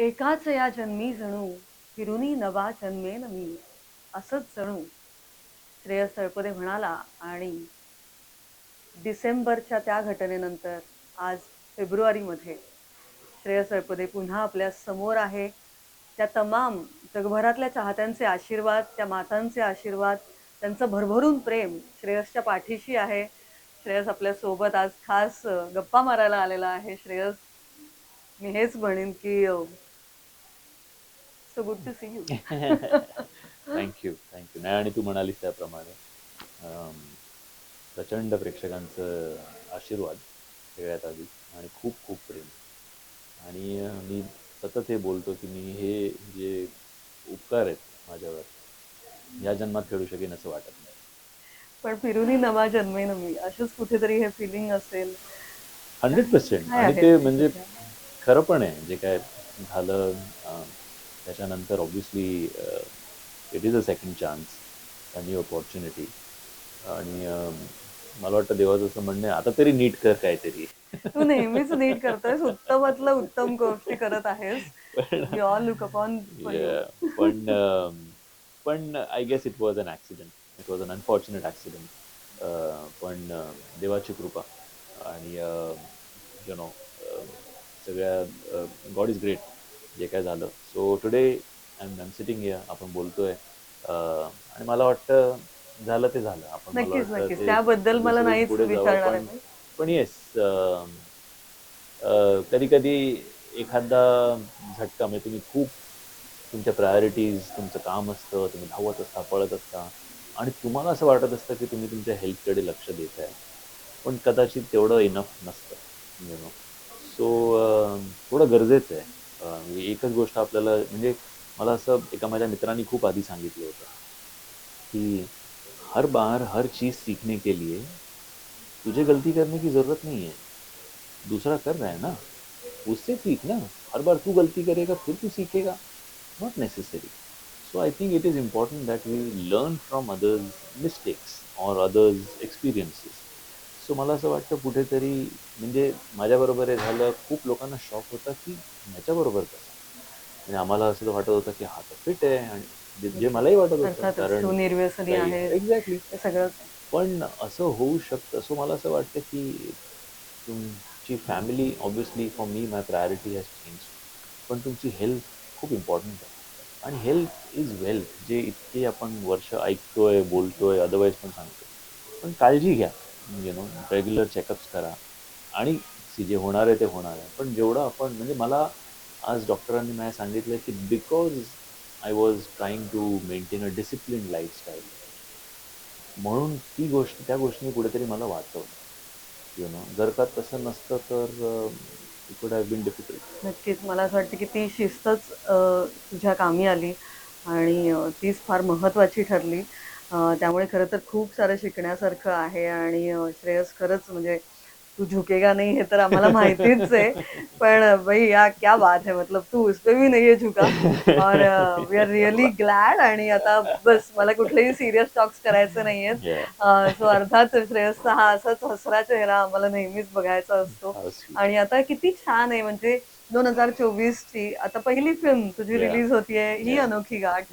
एकाच या जन्मी जणू फिरुनी नवा जन्मेन मी असंच जणू. श्रेयस तळपदे म्हणाला आणि डिसेंबरच्या त्या घटनेनंतर आज फेब्रुवारीमध्ये श्रेयस तळपदे पुन्हा आपल्यासमोर आहे. त्या तमाम जगभरातल्या चाहत्यांचे आशीर्वाद त्या मातांचे आशीर्वाद त्यांचं भरभरून प्रेम श्रेयसच्या पाठीशी आहे. श्रेयस आपल्यासोबत आज खास गप्पा मारायला आलेला आहे. श्रेयस मी हेच म्हणेन की so good to see you thank you thank you नाही आणि तू म्हणालीस त्याप्रमाणे. अम, प्रचंड प्रेक्षकांचं आशीर्वाद सगळ्यात आधी आणि खूप खूप प्रेम. आणि अं, मी सतत हे बोलतो की मी हे जे उपकार आहेत माझ्यावर या जन्मात खेळू शकेन असं वाटत नाही. पण फिरुनी नवा जन्मेन मी. अशीच कुठेतरी हे फिलिंग असेल. हंड्रेड पर्सेंट काय आणि आहे ते म्हणजे? खरं पण आहे. जे काय झालं अं, त्याच्यानंतर obviously it is a second chance a new opportunity आणि अं, मला वाटतं देवाचं असं म्हणणं आता तरी नीट कर काहीतरी. तू नेहमीच नीट करतोयस उत्तमातलं उत्तम गोष्टी करत आहेस. you. Yeah, पण पण I guess it was an accident it was an unfortunate accident पण अं, देवाची कृपा. आणि यु नो सगळ्या गॉड इज ग्रेट जे काय झालं. So today I am sitting here आपण बोलतोय. आणि मला वाटतं झालं ते झालं. आपण मला नक्कीच वाटतं नक्कीच. ते त्याबद्दल मला दुसरं नाहीच पुढे जावं. विचारणार पण- आहे. पण येस कधी कधी एखादा झटका म्हणजे तुम्ही खूप तुमच्या प्रायोरिटीज तुमचं काम असतं तुम्ही धावत असता पळत असता आणि तुम्हाला असं वाटत असतं की तुम्ही तुमच्या हेल्थकडे लक्ष देत आहे पण कदाचित तेवढं इनफ नसतं यु नो सो थोडं गरजेचं आहे. म्हणजे एकच गोष्ट आपल्याला, म्हणजे मला असं एका माझ्या मित्रांनी खूप आधी सांगितलं होतं कि हर बार हर चीज़ सीखने के लिए तुझे गलती करने की ज़रूरत नहीं है। दूसरा कर रहा है ना? उससे सीख ना। हर बार तू गलती करेगा, फिर तू सीखेगा। Not necessary so I think it is important that we learn from others mistakes और अदर्स एक्सपिरियन्सेस सो मला असं वाटतं कुठेतरी म्हणजे माझ्याबरोबर हे झालं खूप लोकांना शॉक होता की ह्याच्याबरोबर कसं म्हणजे आम्हाला असं वाटत होतं की हा तर फिट आहे आणि जे- मलाही वाटत होतं आहे. एक्झॅक्टली हे सगळं पण असं होऊ शकतं सो मला असं वाटतं की तुमची family obviously for me my priority has change पण तुमची हेल्थ खूप इम्पॉर्टंट आहे. आणि हेल्थ इज वेल्थ जे इतके आपण वर्ष ऐकतोय बोलतोय अदरवाईज पण सांगतो पण काळजी घ्या. यु नो रेग्युलर चेकअप्स करा. आणि जे होणार आहे ते होणार आहे. पण जेवढं आपण म्हणजे मला आज डॉक्टरांनी मला सांगितलं की because I was trying to maintain a discipline lifestyle म्हणून ती गोष्ट त्या गोष्टीने कुठेतरी मला वाचवलं यु नो जर का तसं नसतं तर इट हॅव बीन डिफिकल्ट नक्कीच. मला असं वाटतं की ती शिस्तच uh, तुझ्या कामी आली आणि uh, तीच फार महत्त्वाची ठरली. त्यामुळे खरं तर खूप सारं शिकण्यासारखं आहे आणि श्रेयस खरंच म्हणजे तू झुकेगा नहीं हे तर आम्हाला माहितीच आहे. पण भाई या क्या बात है मतलब तू उस पे भी नहीं झुका. और वी आर रिअली ग्लॅड आणि आता बस मला कुठलेही सिरियस टॉक्स करायचे नाहीयेत. सो अर्थात श्रेयसचा हा असाच हसरा चेहरा आम्हाला नेहमीच बघायचा असतो. आणि आता किती छान आहे म्हणजे दोन हजार चोवीस ची आता पहिली फिल्म तुझी. रिलीज होतीये ही. अनोखी गाठ.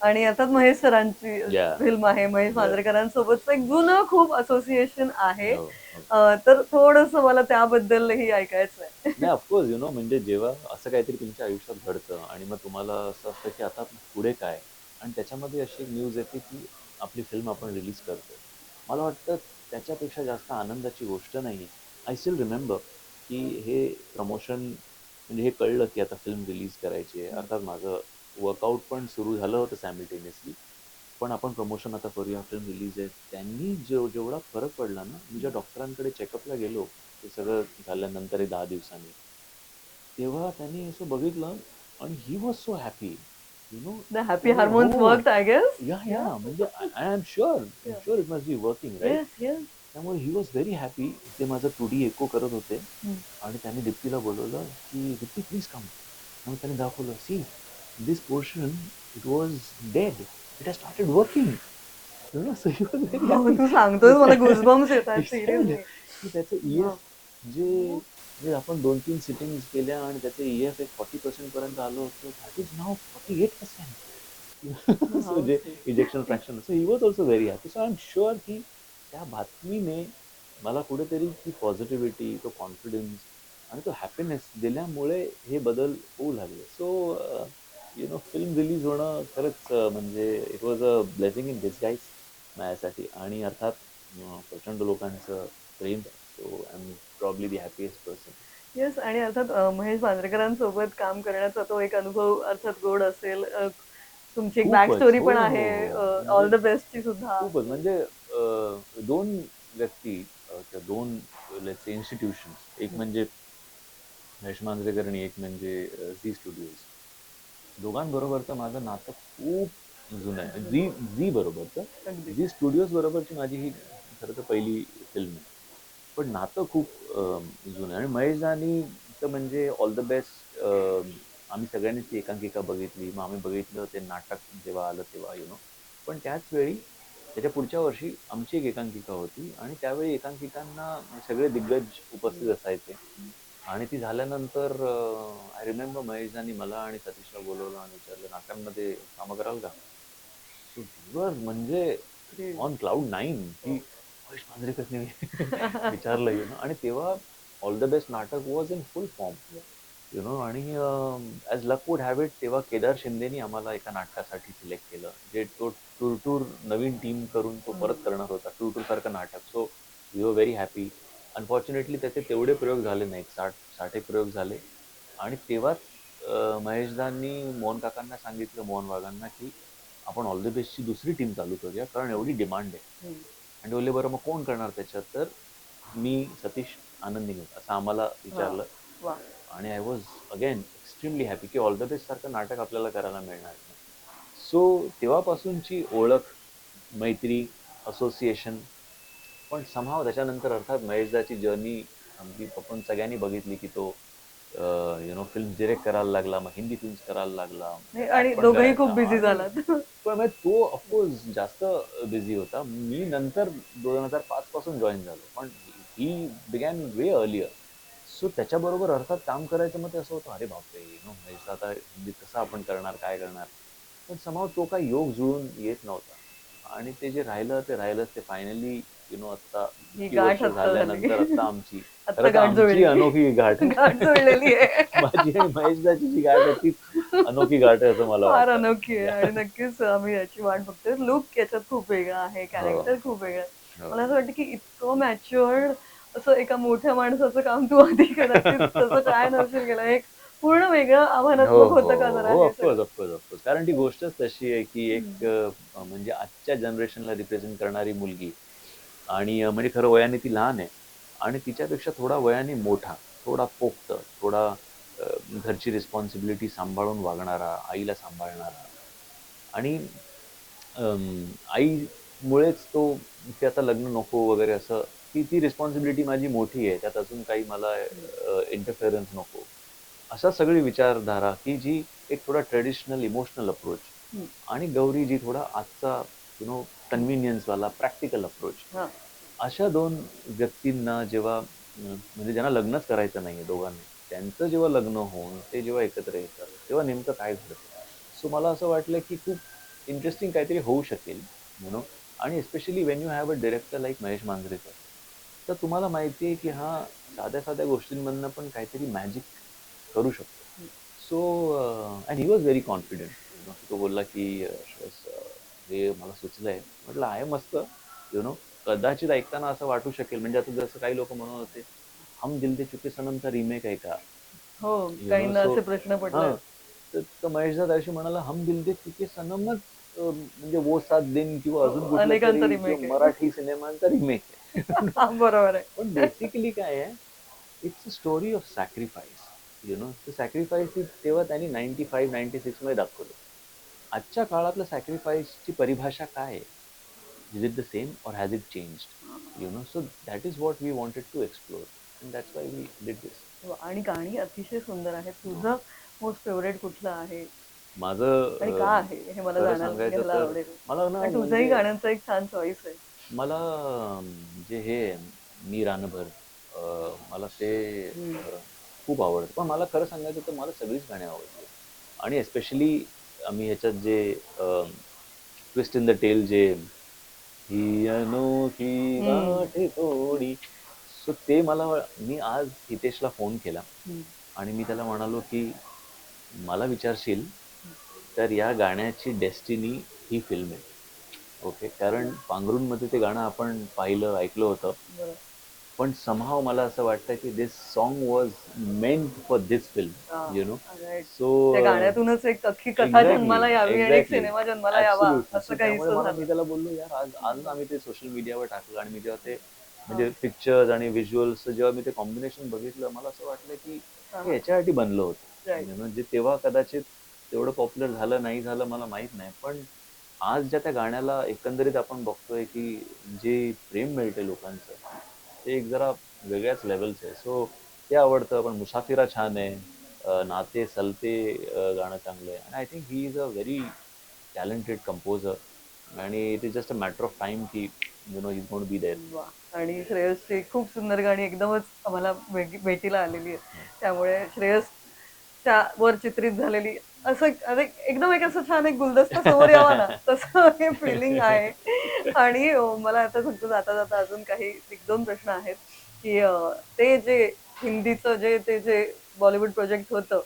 आणि आता महेश सरांची Yeah. फिल्म आहे महेश. मांजरेकरांसोबतचं एक जुनं खूप असोसिएशन आहे. हो, अं, तर थोडस मला त्याबद्दलही ऐकायचं आहे नाही ऑफकोर्स यु नो म्हणजे जेव्हा असं काहीतरी तुमच्या आयुष्यात घडतं आणि मग तुम्हाला असं असतं की आता पुढे काय? आणि त्याच्यामध्ये अशी न्यूज येते की आपली फिल्म आपण रिलीज करतो मला वाटतं त्याच्यापेक्षा जास्त आनंदाची गोष्ट नाही आय स्टील रिमेंबर की हे प्रमोशन म्हणजे हे कळलं की आता फिल्म रिलीज करायची आहे. अर्थात माझं वर्कआउट पण सुरू झालं होतं सॅमिल्टेनियसली पण आपण प्रमोशन आता करूया फिल्म रिलीज आहे. त्यांनी जेव जेवढा फरक पडला ना मी ज्या डॉक्टरांकडे चेकअपला गेलो ते सगळं झाल्यानंतर दहा दिवसांनी. तेव्हा त्यांनी असं बघितलं आणि he was so happy you know the happy hormones work I guess या या म्हणजे I am sure. Sure it must be working right त्यामुळे ही वॉज व्हेरी हॅपी ते माझं टू डी एको करत होते. आणि त्यांनी दीप्तीला बोलवलं की दीप्ती प्लीज कम मग त्यांनी दाखवलं see this portion it was dead it has started working you know so he was very तू सांगतोय मला गुजबम्स येतात Explain सिरियसली it. की त्याचं ईएस जे म्हणजे आपण दोन तीन सिटिंग केल्या आणि त्याचे ई एफ एक फॉर्टी पर्सेंट पर्यंत आलो होतो that is now forty eight percent so जे ejection fraction so he was also very happy so I am sure की त्या बातमीने मला कुठेतरी ती पॉझिटिव्हिटी तो कॉन्फिडन्स आणि तो हॅपीनेस दिल्यामुळे हे बदल होऊ लागले. So you know film release होणं खरंच म्हणजे it was a blessing in disguise माझ्यासाठी. आणि अर्थात प्रचंड लोकांचं प्रेम. So I am probably the happiest person yes आणि अर्थात महेश बांद्रेकरांसोबत काम करण्याचा तो एक अनुभव अर्थात गोड असेल. तुमची एक बॅक. स्टोरी पण हो, आहे. ऑल द बेस्टची सुद्धा. खूपच. म्हणजे दोन व्यक्ती दोन इन्स्टिट्यूशन एक म्हणजे महेश मांजरेकर आणि एक म्हणजे झी स्टुडिओज दोघांबरोबरचं माझं नातं खूप जुनं आहे. झी झी बरोबरचं झी स्टुडिओज बरोबरची माझी ही खरं तर पहिली फिल्म आहे. पण नातं खूप जुनं आहे. आणि महेशदानी तर म्हणजे ऑल द बेस्ट आम्ही सगळ्यांनीच ती एकांकिका बघितली. मग आम्ही बघितलं ते नाटक जेव्हा आलं तेव्हा यु नो पण त्याच वेळी त्याच्या पुढच्या वर्षी आमची एक एकांकिका होती. आणि त्यावेळी एकांकिकांना सगळे दिग्गज उपस्थित असायचे. आणि ती झाल्यानंतर आय रिमेंबर महेशदानी मला आणि सतीशला बोलवलं आणि विचारलं नाटकांमध्ये कामं कराल का? Were म्हणजे ऑन क्लाउड नाईन की महेश मांजरेकरने विचारलं यु नो आणि तेव्हा ऑल द बेस्ट नाटक was in full form you know आणि as luck would have it तेव्हा केदार शिंदेनी आम्हाला एका नाटकासाठी सिलेक्ट केलं जे तो टूर टूर नवीन टीम करून तो परत करणार होता टूर टूर सारखं नाटक. So we were very happy unfortunately त्याचे तेवढे प्रयोग झाले नाहीत साठ साठ एक प्रयोग झाले. आणि तेव्हाच महेशदांनी मोहन काकांना सांगितलं मोहन वाघांना की आपण ऑल द बेस्टची दुसरी टीम चालू करूया कारण एवढी डिमांड आहे. आणि बोलले बरं मग कोण करणार त्याच्यात? तर मी सतीश आनंदी असं आम्हाला विचारलं. आणि I was again extremely happy की ऑल द बेस्ट सारखं नाटक आपल्याला करायला मिळणार सो तेव्हापासूनची ओळख मैत्री असोसिएशन पण समाव त्याच्यानंतर अर्थात महेशदाची जर्नी आमची आपण सगळ्यांनी बघितली की तो यु नो फिल्म डिरेक्ट करायला लागला मग हिंदी फिल्म्स करायला लागला. आणि दोघंही. खूप बिझी झालात. पण तो ऑफकोर्स जास्त बिझी होता. मी नंतर दोन हजार पाच पासून जॉईन झालो. पण he began way earlier so त्याच्याबरोबर अर्थात काम करायचं मग ते असं होतं अरे बापरे नो महेश आता हिंदीत कसं आपण करणार काय करणार? पण समाव तो काही योग जुळून येत नव्हता. आणि ते जे राहिलं ते राहिलंच. ते फायनली यु नो आता ही गाठ. झाल्यानंतर आता आमची. अनोखी गाठ. जुळलेली आहे. माझी आणि जी गाठ आहे ती अनोखी गाठ आहे असं मला फार अनोखी आहे. आणि नक्कीच आम्ही याची वाट बघतोय. लुक याच्यात खूप वेगळा आहे. कॅरेक्टर खूप वेगळं आहे. हो. मला असं वाटतं की इतकं मॅच्युअर्ड असं एका मोठ्या माणसाचं काम तू आधी कदाचित तसं काय नसेल केलं. एक पूर्ण वेगळं आव्हानात्मक होतं का जरा हे ऑफकोर्स? ऑफकोर्स ऑफकोर्स कारण ती गोष्टच तशी आहे की एक म्हणजे आजच्या जनरेशनला रिप्रेझेंट करणारी मुलगी. आणि म्हणजे खरं वयाने ती लहान आहे आणि तिच्यापेक्षा थोडा वयाने मोठा थोडा पोक्त थोडा घरची रिस्पॉन्सिबिलिटी सांभाळून वागणारा आईला सांभाळणारा आणि आईमुळेच तो की आता लग्न नको वगैरे असं ती ती रिस्पॉन्सिबिलिटी माझी मोठी आहे त्यात अजून काही मला इंटरफेरन्स नको अशा सगळी विचारधारा की जी एक थोडा ट्रेडिशनल इमोशनल अप्रोच. आणि गौरी जी थोडा आजचा यु नो कन्व्हिनियन्सवाला प्रॅक्टिकल अप्रोच. अशा दोन व्यक्तींना जेव्हा म्हणजे ज्यांना लग्नच करायचं नाहीये दोघांनी त्यांचं जेव्हा लग्न होऊन ते जेव्हा एकत्र येतात तेव्हा नेमकं काय घडतं? सो मला असं वाटलं की खूप इंटरेस्टिंग काहीतरी होऊ शकेल म्हणून आणि especially when you have a director like Mahesh Manjrekar तर तुम्हाला माहिती आहे की हा साध्या साध्या गोष्टींमधनं पण काहीतरी मॅजिक करू शकतो. So and he was very confident तो बोलला की हे मला सुचलंय. म्हटलं आहे मस्त. यु नो कदाचित ऐकताना असं वाटू शकेल. म्हणजे आता जसं काही लोक म्हणत होते हम दिल दे चुके सनमचा रिमेक आहे का? हो so- असे प्रश्न पडले. तर तर महेशदा त्याशी म्हणाला हम दिल दे चुके सनमच म्हणजे वो सात दिन किंवा अजून. मराठी सिनेमांचा रिमेक आहे. बरोबर आहे. पण बेसिकली काय आहे it's a story of sacrifice you know sacrifice तेव्हा त्यांनी नाईन्टी फाईव्ह नाईन्टी सिक्समध्ये दाखवलं. आजच्या काळातलं सॅक्रिफाईसची परिभाषा काय आहे? Is it the same or has it changed you know so that is what we wanted to explore and that's why we did this आणि गाणी अतिशय सुंदर आहेत. तुझं मोस्ट फेवरेट कुठलं आहे? माझं का आहे? हे मला सांगायचं मला ना तुझंही म्हणजे- गाण्यांचं एक छान चॉईस आहे. मला जे हे मी रानभर मला ते खूप आवडतं. पण मला खरं सांगायचं तर मला सगळीच गाणी आवडली आणि एस्पेशली आम्ही ह्याच्यात जे ट्विस्ट इन द टेल जे ही अनोखी. गाठ थोडी सो ते मला मी आज हितेशला फोन केला. आणि मी त्याला म्हणालो की मला विचारशील तर या गाण्याची डेस्टिनी ही फिल्म आहे ओके कारण पांघरूणमध्ये ते गाणं आपण पाहिलं ऐकलं होतं. पण समहाव मला असं वाटतं की this song was meant for this film you know. So गाण्यातूनच एक अख्खी कथा जन्माला यावी आणि. सिनेमा जन्माला यावा. असं काही मी त्याला बोललो यार आज आज आम्ही ते सोशल मीडियावर टाकलं आणि मी जेव्हा ते म्हणजे पिक्चर्स आणि व्हिज्युअल्स जेव्हा मी ते कॉम्बिनेशन बघितलं मला असं वाटलं की हा. याच्यासाठी बनलं होतं Right. You know, जे तेव्हा कदाचित तेवढं पॉप्युलर झालं नाही झालं मला माहीत नाही पण आज ज्या त्या गाण्याला एकंदरीत आपण बघतोय की जे प्रेम मिळते लोकांचं ते एक जरा वेगळ्याच लेवलचं आहे. सो ते आवडतं पण मुसाफिरा छान आहे. नाते सलते गाणं चांगलं आहे. आणि I think he is a very talented composer आणि it is just a matter of time की you know is gonna be there. आणि श्रेयसची खूप सुंदर गाणी एकदमच आम्हाला भेटी- भेटीला आलेली आहे त्यामुळे श्रेयसच्या वर चित्रित झालेली असं एक- एकदम एक असं छान एक गुलदस्ता समोर यावा ना. तसं हे फिलिंग आहे. आणि मला आता सांगतो जाता जाता अजून काही एक दोन प्रश्न आहेत की ते जे हिंदीचं जे ते जे बॉलिवूड प्रोजेक्ट होतं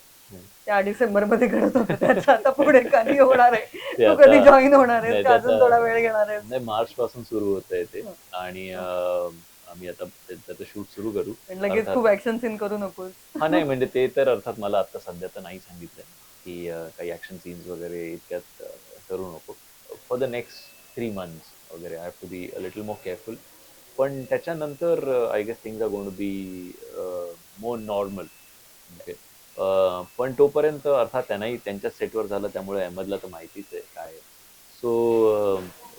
त्या डिसेंबरमध्ये घडत होतं. त्याचं आता पुढे कधी होणार आहे. ते कधी जॉईन होणार आहे अजून थोडा वेळ घेणार आहे नाही मार्च पासून सुरू होत आहे ते. आणि आम्ही आता त्याचं शूट सुरू करू. लगेच खूप ऍक्शन सीन करू नकोस. हा नाही म्हणजे ते तर अर्थात मला आता सध्या तर नाही सांगितलं की काही ऍक्शन सीन्स वगैरे इतक्यात करू नको. For the next three months वगैरे I have to be little more careful पण त्याच्यानंतर I guess things are gonna be more normal okay पण तोपर्यंत अर्थात त्यांनाही त्यांच्याच सेटवर झालं त्यामुळे अहमदला तर माहितीच आहे काय. सो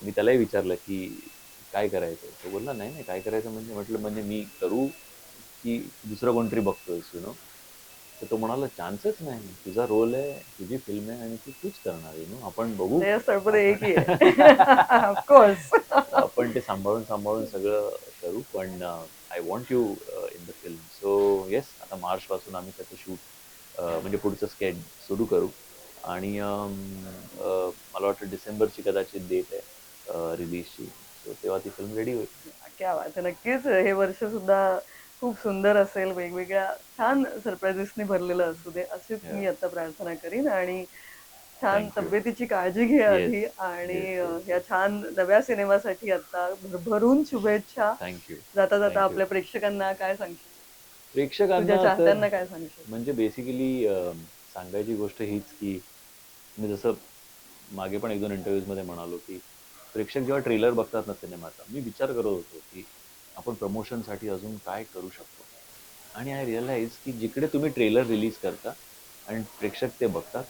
मी त्यालाही विचारलं की काय करायचं तो बोलला नाही नाही काय करायचं? म्हणजे म्हटलं म्हणजे मी करू की दुसरं कोणतरी बघतोय यु नो तर तो म्हणाला चान्सच नाही. तुझा रोल आहे तुझी फिल्म आहे आणि ती तूच करणार नो आपण बघू. आहे. आपण ते सांभाळून सांभाळून सगळं करू पण I want you in the film so yes आता मार्च पासून आम्ही त्याचं शूट म्हणजे पुढचं स्केड सुरू करू. आणि अम, अ, मला वाटतं डिसेंबरची कदाचित डेट आहे रिलीजची सो तेव्हा ती फिल्म रेडी होईल. आहे. नक्कीच हे वर्ष सुद्धा खूप सुंदर असेल वेगवेगळ्या छान सरप्राईजेसनी भरलेलं असू दे अशीच Yeah. मी आता प्रार्थना करीन आणि छान Thank you. तब्येतीची काळजी घे आधी. आणि Yes, अ, yes. या छान नव्या सिनेमासाठी आता भरभरून शुभेच्छा थँक्यू जाता Thank जाता you. आपल्या प्रेक्षकांना काय सांगशील तुझ्या प्रेक्षकांना चाहत्यांना काय सांगशील म्हणजे बेसिकली सांगायची गोष्ट हीच की मी जसं मागे पण एक दोन इंटरव्ह्यूजमध्ये म्हणालो की प्रेक्षक जेव्हा ट्रेलर बघतात ना सिनेमाचा मी विचार करत होतो की आपण प्रमोशनसाठी अजून काय करू शकतो? आणि आय रिअलाइज की जिकडे तुम्ही ट्रेलर रिलीज करता आणि प्रेक्षक ते बघतात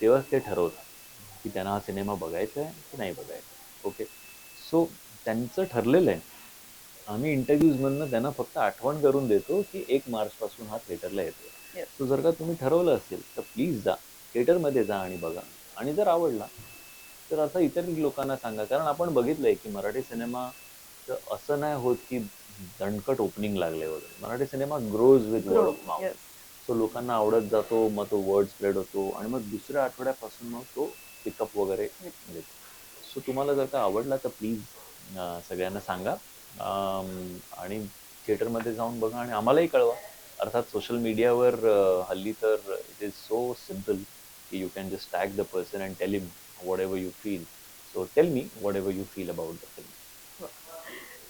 तेव्हाच ते ठरवतात की त्यांना हा सिनेमा बघायचा आहे की नाही बघायचा ओके सो त्यांचं ठरलेलं आहे. आम्ही इंटरव्ह्यूजमधनं त्यांना फक्त आठवण करून देतो की एक मार्चपासून हा थिएटरला येतो. सो जर का तुम्ही ठरवलं असेल तर प्लीज जा. थिएटरमध्ये जा आणि बघा. आणि जर आवडला तर असं इतर लोकांना सांगा. कारण आपण बघितलंय की मराठी सिनेमा असं नाही होत की दणकट ओपनिंग लागले वगैरे. Marathi cinema grows with word of mouth. So लोकांना आवडत जातो मग तो वर्ड स्प्रेड होतो आणि मग दुसऱ्या आठवड्यापासून मग तो पिकअप वगैरे देतो सो तुम्हाला जर का आवडला तर प्लीज सगळ्यांना सांगा. आणि थिएटरमध्ये जाऊन बघा आणि आम्हालाही कळवा. अर्थात सोशल मीडियावर हल्ली तर इट इज सो सिंपल की you can just tag the person and tell him whatever you feel so tell me whatever you feel about the film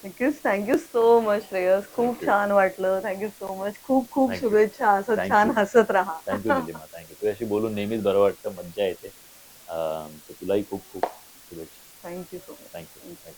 नक्कीच thank you so much Shreyas खूप. छान वाटलं. Thank you so much खूप खूप Thank you. शुभेच्छा. असं Thank छान you. हसत राहा. थँक्यू निलिमा थँक्यू तुझ्याशी बोलून नेहमीच बरं वाटतं. मज्जा येते. अं, तर तुलाही खूप खूप शुभेच्छा. Thank you so much thank you thank you